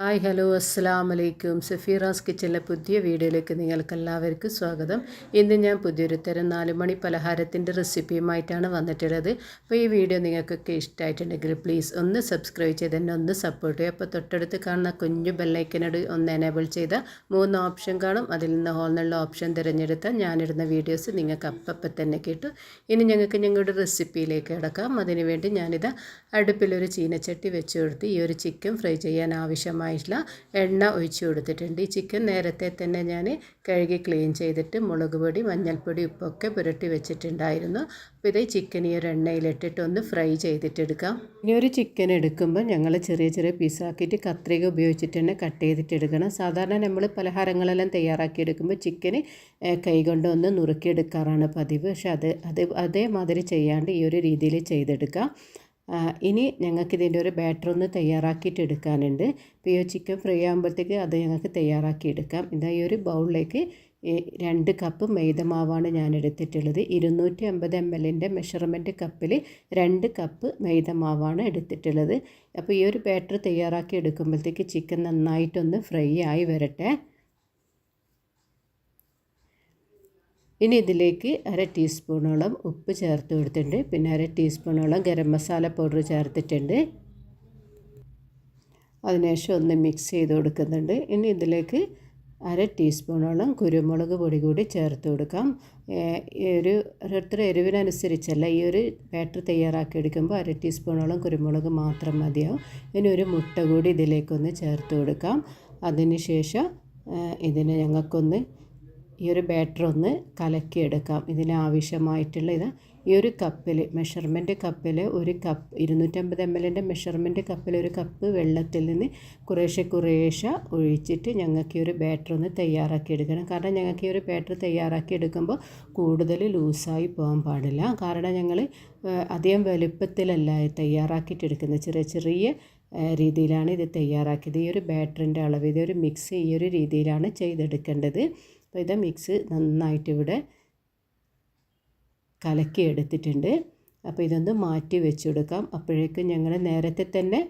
Hi hello അസ്സാം വലൈക്കും സഫീറാസ് കിച്ചണിലെ പുതിയ വീഡിയോയിലേക്ക് നിങ്ങൾക്ക് എല്ലാവർക്കും സ്വാഗതം. ഇന്ന് ഞാൻ പുതിയൊരു തരം നാല് മണി പലഹാരത്തിന്റെ റെസിപ്പിയുമായിട്ടാണ് വന്നിട്ടുള്ളത്. അപ്പോൾ ഈ വീഡിയോ നിങ്ങൾക്കൊക്കെ ഇഷ്ടമായിട്ടുണ്ടെങ്കിൽ പ്ലീസ് ഒന്ന് സബ്സ്ക്രൈബ് ചെയ്ത് തന്നെ ഒന്ന് സപ്പോർട്ട് ചെയ്യുക. അപ്പോൾ തൊട്ടടുത്ത് കാണുന്ന കുഞ്ഞു ബെല്ലൈക്കനോട് ഒന്ന് എനേബിൾ ചെയ്ത മൂന്ന് ഓപ്ഷൻ കാണും. അതിൽ നിന്ന് ഹോൾ എന്നുള്ള ഓപ്ഷൻ തിരഞ്ഞെടുത്താൽ ഞാനിടുന്ന വീഡിയോസ് നിങ്ങൾക്ക് അപ്പം തന്നെ കിട്ടും. ഇനി ഞങ്ങൾക്ക് ഞങ്ങളുടെ റെസിപ്പിയിലേക്ക് കിടക്കാം. അതിനുവേണ്ടി ഞാനിത് അടുപ്പിലൊരു ചീനച്ചട്ടി വെച്ച് കൊടുത്ത് ഈ ഒരു ചിക്കൻ ഫ്രൈ ചെയ്യാൻ ആവശ്യമായ ആവശ്യമായിട്ടുള്ള എണ്ണ ഒഴിച്ചു കൊടുത്തിട്ടുണ്ട്. ഈ ചിക്കൻ നേരത്തെ തന്നെ ഞാൻ കഴുകി ക്ലീൻ ചെയ്തിട്ട് മുളക് പൊടി മഞ്ഞൾപ്പൊടി ഉപ്പൊക്കെ പുരട്ടി വെച്ചിട്ടുണ്ടായിരുന്നു. അപ്പോൾ ഇത് ചിക്കൻ ഈ ഒരു എണ്ണയിലിട്ടിട്ട് ഒന്ന് ഫ്രൈ ചെയ്തിട്ടെടുക്കാം. ഇനി ഒരു ചിക്കൻ എടുക്കുമ്പോൾ ഞങ്ങൾ ചെറിയ ചെറിയ പീസാക്കിയിട്ട് കത്രിക ഉപയോഗിച്ചിട്ട് തന്നെ കട്ട് ചെയ്തിട്ടെടുക്കണം. സാധാരണ നമ്മൾ പലഹാരങ്ങളെല്ലാം തയ്യാറാക്കി എടുക്കുമ്പോൾ ചിക്കന് കൈകൊണ്ട് ഒന്ന് നുറുക്കിയെടുക്കാറാണ് പതിവ്. പക്ഷെ അത് അത് അതേമാതിരി ചെയ്യാണ്ട് ഈ ഒരു രീതിയിൽ ചെയ്തെടുക്കാം. ഇനി ഞങ്ങൾക്ക് ഇതിന്റെ ഒരു ബാറ്റർ ഒന്ന് തയ്യാറാക്കിയിട്ട് എടുക്കാനുണ്ട്. ഇപ്പോൾ ഈ ചിക്കൻ ഫ്രൈ ആകുമ്പോഴത്തേക്ക് അത് ഞങ്ങൾക്ക് തയ്യാറാക്കി എടുക്കാം. ഇതാ ഈ ഒരു ബൗളിലേക്ക് രണ്ട് കപ്പ് മൈദമാവാണ് ഞാൻ എടുത്തിട്ടുള്ളത്. ഇരുന്നൂറ്റി അമ്പത് എം എല്ലിന്റെ മെഷർമെന്റ് കപ്പിൽ രണ്ട് കപ്പ് മൈദമാവാണ് എടുത്തിട്ടുള്ളത്. അപ്പോൾ ഈ ഒരു ബാറ്റർ തയ്യാറാക്കി എടുക്കുമ്പോഴത്തേക്ക് ചിക്കൻ നന്നായിട്ടൊന്ന് ഫ്രൈ ആയി വരട്ടെ. ഇനി ഇതിലേക്ക് അര ടീസ്പൂണോളം ഉപ്പ് ചേർത്ത് കൊടുത്തിട്ടുണ്ട്. പിന്നെ അര ടീസ്പൂണോളം ഗരം മസാല പൗഡർ ചേർത്തിട്ടുണ്ട്. അതിനുശേഷം ഒന്ന് മിക്സ് ചെയ്ത് കൊടുക്കുന്നുണ്ട്. ഇനി ഇതിലേക്ക് അര ടീസ്പൂണോളം കുരുമുളക് പൊടി കൂടി ചേർത്ത് കൊടുക്കാം. ഒരു ഓരോരുത്തർ എരിവിനനുസരിച്ചല്ല ഈ ഒരു ബാറ്റർ തയ്യാറാക്കി എടുക്കുമ്പോൾ അര ടീസ്പൂണോളം കുരുമുളക് മാത്രം മതിയാവും. ഇനി ഒരു മുട്ട കൂടി ഇതിലേക്കൊന്ന് ചേർത്ത് കൊടുക്കാം. അതിന് ശേഷം ഇതിനെ ഞങ്ങൾക്കൊന്ന് ഈ ഒരു ബാറ്റർ ഒന്ന് കലക്കിയെടുക്കാം. ഇതിനാവശ്യമായിട്ടുള്ള ഇത് ഈ ഒരു കപ്പിൽ മെഷർമെന്റ് കപ്പിൽ ഒരു കപ്പ് ഇരുന്നൂറ്റമ്പത് എം എല്ലിന്റെ മെഷർമെന്റ് കപ്പിൽ ഒരു കപ്പ് വെള്ളത്തിൽ നിന്ന് കുറേശ്ശെ കുറേശ്ശെ ഒഴിച്ചിട്ട് ഞങ്ങൾക്ക് ഈ ഒരു ബാറ്റർ ഒന്ന് തയ്യാറാക്കി എടുക്കണം. കാരണം ഞങ്ങൾക്ക് ഈ ഒരു ബാറ്റർ തയ്യാറാക്കി എടുക്കുമ്പോൾ കൂടുതൽ ലൂസായി പോകാൻ പാടില്ല. കാരണം ഞങ്ങൾ അധികം വലുപ്പത്തിലല്ല തയ്യാറാക്കിയിട്ട് എടുക്കുന്നത്. ചെറിയ ചെറിയ രീതിയിലാണ് ഇത് തയ്യാറാക്കിയത്. ഈ ഒരു ബാറ്ററിന്റെ അളവ് ഇതൊരു മിക്സ് ഈ ഒരു രീതിയിലാണ് ചെയ്തെടുക്കേണ്ടത്. അപ്പോൾ ഇത് മിക്സ് നന്നായിട്ട് ഇവിടെ കലക്കി എടുത്തിട്ടുണ്ട് അപ്പോൾ ഇതൊന്ന് മാറ്റി വെച്ച് കൊടുക്കാം അപ്പോഴേക്കും ഞങ്ങൾ നേരത്തെ തന്നെ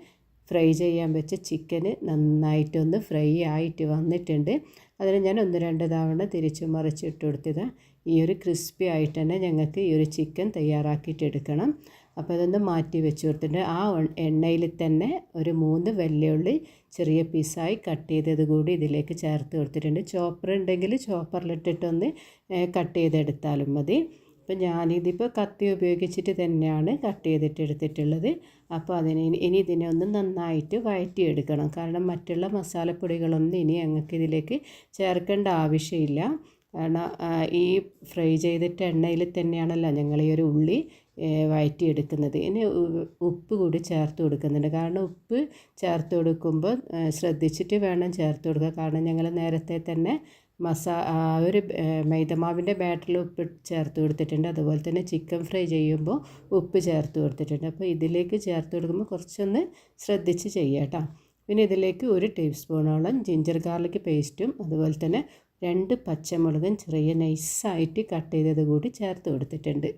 ഫ്രൈ ചെയ്യാൻ വെച്ച ചിക്കന് നന്നായിട്ടൊന്ന് ഫ്രൈ ആയിട്ട് വന്നിട്ടുണ്ട്. അതിന് ഞാൻ ഒന്ന് രണ്ട് തവണ തിരിച്ചു മറിച്ചിട്ട് കൊടുത്തത് ഈ ഒരു ക്രിസ്പി ആയിട്ട് തന്നെ ഞങ്ങൾക്ക് ഈ ഒരു ചിക്കൻ തയ്യാറാക്കിയിട്ട് എടുക്കണം. അപ്പോൾ അതൊന്ന് മാറ്റി വെച്ച് കൊടുത്തിട്ട് ആ എണ്ണയിൽ തന്നെ ഒരു മൂന്ന് വെല്ലുള്ളി ചെറിയ പീസായി കട്ട് ചെയ്തത് കൂടി ഇതിലേക്ക് ചേർത്ത് കൊടുത്തിട്ടുണ്ട്. ചോപ്പർ ഉണ്ടെങ്കിൽ ചോപ്പറിലിട്ടിട്ടൊന്ന് കട്ട് ചെയ്തെടുത്താലും മതി. അപ്പോൾ ഞാനിതിപ്പോൾ കത്തി ഉപയോഗിച്ചിട്ട് തന്നെയാണ് കട്ട് ചെയ്തിട്ട് എടുത്തിട്ടുള്ളത്. അപ്പോൾ അതിന് ഇനി ഇതിനെ ഒന്ന് നന്നായിട്ട് വഴറ്റിയെടുക്കണം. കാരണം മറ്റുള്ള മസാലപ്പൊടികളൊന്നും ഇനി ഞങ്ങൾക്ക് ഇതിലേക്ക് ചേർക്കേണ്ട ആവശ്യമില്ല. കാരണം ഈ ഫ്രൈ ചെയ്തിട്ട് എണ്ണയിൽ തന്നെയാണല്ലോ ഞങ്ങൾ ഈ ഒരു ഉള്ളി വഴറ്റിയെടുക്കുന്നത് ഇനി ഉപ്പ് കൂടി ചേർത്ത് കൊടുക്കുന്നുണ്ട്. കാരണം ഉപ്പ് ചേർത്ത് കൊടുക്കുമ്പോൾ ശ്രദ്ധിച്ചിട്ട് വേണം ചേർത്ത് കൊടുക്കുക കാരണം ഞങ്ങൾ നേരത്തെ തന്നെ മസാ ഒരു മൈദമാവിന്റെ ബാറ്ററിൽ ഉപ്പ് ചേർത്ത് കൊടുത്തിട്ടുണ്ട്. അതുപോലെ തന്നെ ചിക്കൻ ഫ്രൈ ചെയ്യുമ്പോൾ ഉപ്പ് ചേർത്ത് കൊടുത്തിട്ടുണ്ട്. അപ്പോൾ ഇതിലേക്ക് ചേർത്ത് കൊടുക്കുമ്പോൾ കുറച്ചൊന്ന് ശ്രദ്ധിച്ച് ചെയ്യാം പിന്നെ ഇതിലേക്ക് ഒരു ടീസ്പൂണോളം സ്പൂണോളം ജിഞ്ചർ ഗാർലിക് പേസ്റ്റും അതുപോലെ തന്നെ രണ്ട് പച്ചമുളകും ചെറിയ നൈസായിട്ട് കട്ട് ചെയ്തത് കൂടി ചേർത്ത് കൊടുത്തിട്ടുണ്ട്.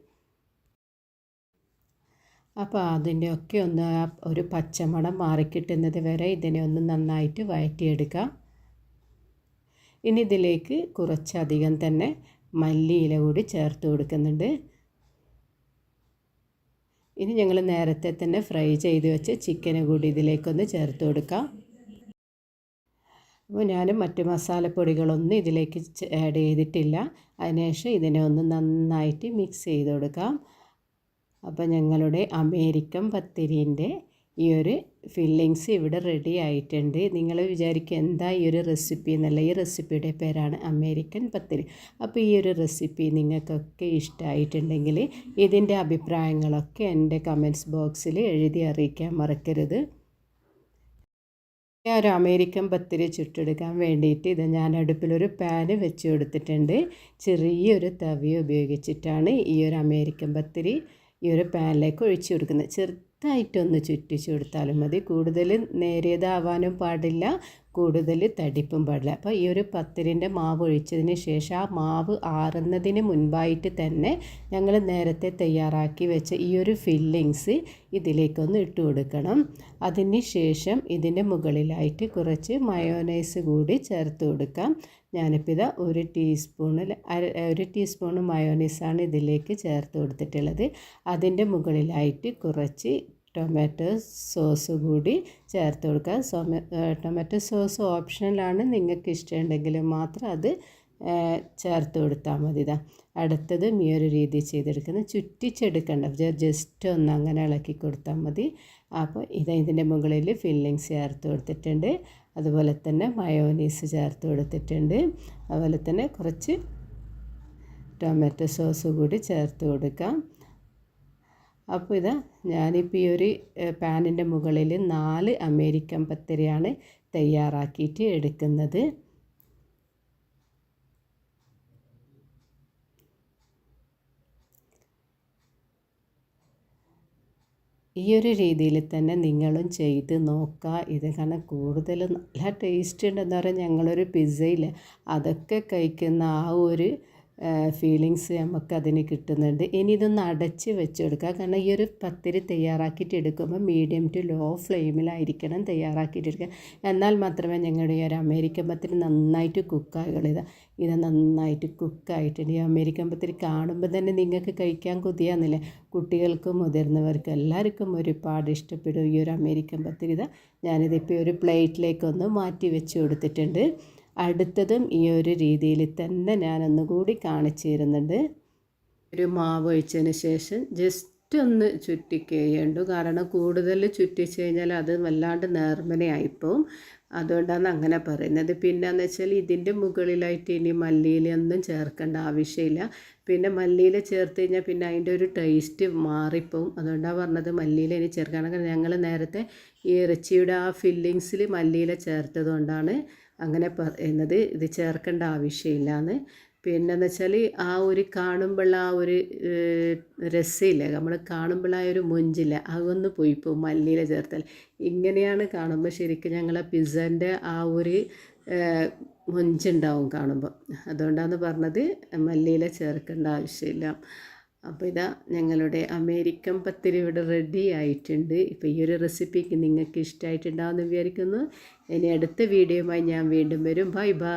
അപ്പോൾ അതിന്റെയൊക്കെ ഒന്ന് ഒരു പച്ചമണം മാറിക്കിട്ടുന്നത് വരെ ഇതിനെ ഒന്ന് നന്നായിട്ട് വഴറ്റിയെടുക്കാം. ഇനി ഇതിലേക്ക് കുറച്ചധികം തന്നെ മല്ലിയില കൂടി ചേർത്ത് കൊടുക്കുന്നുണ്ട്. ഇനി ഞങ്ങൾ നേരത്തെ തന്നെ ഫ്രൈ ചെയ്ത് വെച്ച് ചിക്കന് കൂടി ഇതിലേക്കൊന്ന് ചേർത്ത് കൊടുക്കാം. അപ്പോൾ ഞാൻ മറ്റ് മസാലപ്പൊടികളൊന്നും ഇതിലേക്ക് ആഡ് ചെയ്തിട്ടില്ല. അതിനുശേഷം ഇതിനെ ഒന്ന് നന്നായിട്ട് മിക്സ് ചെയ്ത് കൊടുക്കാം. അപ്പോൾ ഞങ്ങളുടെ അമേരിക്കൻ പത്തിരീന്റെ ഈ ഒരു ഫില്ലിങ്സ് ഇവിടെ റെഡി ആയിട്ടുണ്ട്. നിങ്ങൾ വിചാരിക്കുക എന്താ ഈ ഒരു റെസിപ്പി എന്നല്ല ഈ റെസിപ്പിയുടെ പേരാണ് അമേരിക്കൻ പത്തിരി. അപ്പോൾ ഈ ഒരു റെസിപ്പി നിങ്ങൾക്കൊക്കെ ഇഷ്ടമായിട്ടുണ്ടെങ്കിൽ ഇതിന്റെ അഭിപ്രായങ്ങളൊക്കെ എന്റെ കമന്റ്സ് ബോക്സിൽ എഴുതി അറിയിക്കാൻ മറക്കരുത്. ഒരു അമേരിക്കൻ പത്തിരി ചുട്ടെടുക്കാൻ വേണ്ടിയിട്ട് ഇത് ഞാൻ അടുപ്പിലൊരു പാന് വെച്ച് കൊടുത്തിട്ടുണ്ട്. ചെറിയൊരു തവി ഉപയോഗിച്ചിട്ടാണ് ഈ ഒരു അമേരിക്കൻ പത്തിരി ഈ ഒരു പാനിലേക്ക് ഒഴിച്ചു കൊടുക്കുന്നത്. ചെറുതായിട്ടൊന്ന് ചുറ്റിച്ചു കൊടുത്താലും മതി. കൂടുതൽ നേരിയതാവാനും പാടില്ല. കൂടുതൽ തടിപ്പും പാടില്ല. അപ്പോൾ ഈ ഒരു പത്തിരിന്റെ മാവ് ഒഴിച്ചതിന് ശേഷം ആ മാവ് ആറുന്നതിന് മുൻപായിട്ട് തന്നെ ഞങ്ങൾ നേരത്തെ തയ്യാറാക്കി വെച്ച ഈ ഒരു ഫില്ലിങ്സ് ഇതിലേക്കൊന്ന് ഇട്ട് കൊടുക്കണം. അതിന് ശേഷം ഇതിന്റെ മുകളിലായിട്ട് കുറച്ച് മയോനൈസ് കൂടി ചേർത്ത് കൊടുക്കാം. ഞാനിപ്പോൾ ഇതാ ഒരു ടീസ്പൂണിൽ അര ഒരു ടീസ്പൂൺ മയോനൈസാണ് ഇതിലേക്ക് ചേർത്ത് കൊടുത്തിട്ടുള്ളത്. അതിന്റെ മുകളിലായിട്ട് കുറച്ച് ടൊമാറ്റോ സോസ് കൂടി ചേർത്ത് കൊടുക്കുക. സോമ ടൊമാറ്റോ സോസ് ഓപ്ഷണലാണ് നിങ്ങൾക്ക് ഇഷ്ടമുണ്ടെങ്കിൽ മാത്രം അത് ചേർത്ത് കൊടുത്താൽ മതി ഇതാ. അടുത്തത് ഈ ഒരു രീതി ചെയ്തെടുക്കുന്നത് ചുറ്റിച്ചെടുക്കണ്ട. ജസ്റ്റ് ഒന്ന് അങ്ങനെ ഇളക്കി കൊടുത്താൽ മതി. അപ്പോൾ ഇത് ഇതിന്റെ മുകളിൽ ഫില്ലിങ്സ് ചേർത്ത് കൊടുത്തിട്ടുണ്ട്. അതുപോലെ തന്നെ മയോനീസ് ചേർത്ത് കൊടുത്തിട്ടുണ്ട്. അതുപോലെ തന്നെ കുറച്ച് ടൊമാറ്റോ സോസ് കൂടി ചേർത്ത് കൊടുക്കാം. അപ്പോൾ ഇതാ ഞാനിപ്പോൾ ഈ ഒരു പാനിന്റെ മുകളിൽ നാല് അമേരിക്കൻ പത്തിരിയാണ് തയ്യാറാക്കിയിട്ട് എടുക്കുന്നത്. ഈ ഒരു രീതിയിൽ തന്നെ നിങ്ങളും ചെയ്ത് നോക്കുക ഇത് കാരണം കൂടുതൽ നല്ല ടേസ്റ്റ് ഉണ്ടെന്ന് പറയുക ഞങ്ങളൊരു പിസ്സയിൽ അതൊക്കെ കഴിക്കുന്ന ആ ഒരു ഫീലിങ്സ് നമുക്ക് അതിന് കിട്ടുന്നുണ്ട്. ഇനി ഇതൊന്ന് അടച്ച് വെച്ച് കൊടുക്കുക കാരണം ഈ ഒരു പത്തിരി തയ്യാറാക്കിയിട്ട് എടുക്കുമ്പോൾ മീഡിയം ടു ലോ ഫ്ലെയിമിലായിരിക്കണം തയ്യാറാക്കിയിട്ട് എടുക്കുക. എന്നാൽ മാത്രമേ ഞങ്ങളുടെ ഈ ഒരു അമേരിക്കൻ പത്തിരി നന്നായിട്ട് കുക്കാകുള്ളൂ ഇത് ഇത് നന്നായിട്ട് കുക്കായിട്ടുണ്ട് ഈ അമേരിക്കൻ പത്തിരി കാണുമ്പോൾ തന്നെ നിങ്ങൾക്ക് കഴിക്കാൻ കൊതിയാന്നില്ലേ കുട്ടികൾക്കും മുതിർന്നവർക്കും എല്ലാവർക്കും ഒരുപാട് ഇഷ്ടപ്പെടും ഈ ഒരു അമേരിക്കൻ പത്തിരി. ഇത് ഞാനിതിപ്പോൾ ഒരു പ്ലേറ്റിലേക്കൊന്ന് മാറ്റി വെച്ച് കൊടുത്തിട്ടുണ്ട്. അടുത്തതും ഈ ഒരു രീതിയിൽ തന്നെ ഞാൻ ഒന്നുകൂടി കാണിച്ചു തരുന്നുണ്ട് ഒരു മാവ് ഒഴിച്ചതിന് ശേഷം ജസ്റ്റ് ഒന്ന് ചുറ്റിക്കേയുണ്ടു കാരണം കൂടുതൽ ചുറ്റിച്ച് കഴിഞ്ഞാൽ അത് വല്ലാണ്ട് നേർമനയായിപ്പോവും അതുകൊണ്ടാണ് അങ്ങനെ പറയുന്നത്. പിന്നെയെന്ന് വെച്ചാൽ ഇതിന്റെ മുകളിലായിട്ട് ഇനി മല്ലിയിലൊന്നും ചേർക്കേണ്ട ആവശ്യമില്ല. പിന്നെ മല്ലിയില ചേർത്ത് കഴിഞ്ഞാൽ പിന്നെ അതിന്റെ ഒരു ടേസ്റ്റ് മാറിപ്പോവും. അതുകൊണ്ടാണ് പറഞ്ഞത് മല്ലിയില ഇനി ചേർക്കണം ഞങ്ങൾ നേരത്തെ ഈ ഇറച്ചിയുടെ ആ ഫില്ലിങ്സിൽ മല്ലിയില ചേർത്തത് കൊണ്ടാണ് അങ്ങനെ പറയുന്നത് ഇത് ചേർക്കേണ്ട ആവശ്യമില്ല എന്ന് പിന്നെന്ന് വെച്ചാൽ ആ ഒരു കാണുമ്പോൾ ആ ഒരു രസമില്ല നമ്മൾ കാണുമ്പോൾ ആ ഒരു മൊഞ്ചില്ല? അതൊന്ന് പോയി പോകും മല്ലിയില ചേർത്താൽ ഇങ്ങനെയാണ് കാണുമ്പോൾ ശരിക്കും ഞങ്ങളെ പിസ്സന്റെ ആ ഒരു മൊഞ്ചുണ്ടാവും കാണുമ്പോൾ അതുകൊണ്ടാണ് പറഞ്ഞത് മല്ലിയില ചേർക്കേണ്ട ആവശ്യമില്ല. അപ്പോൾ ഇതാ ഞങ്ങളുടെ അമേരിക്കൻ പത്തിരി ഇവിടെ റെഡി ആയിട്ടുണ്ട്. ഇപ്പോൾ ഈ ഒരു റെസിപ്പിക്ക് നിങ്ങൾക്ക് ഇഷ്ടമായിട്ടുണ്ടാവുമെന്ന് വിചാരിക്കുന്നു. ഇനി അടുത്ത വീഡിയോയുമായി ഞാൻ വീണ്ടും വരും. Bye bye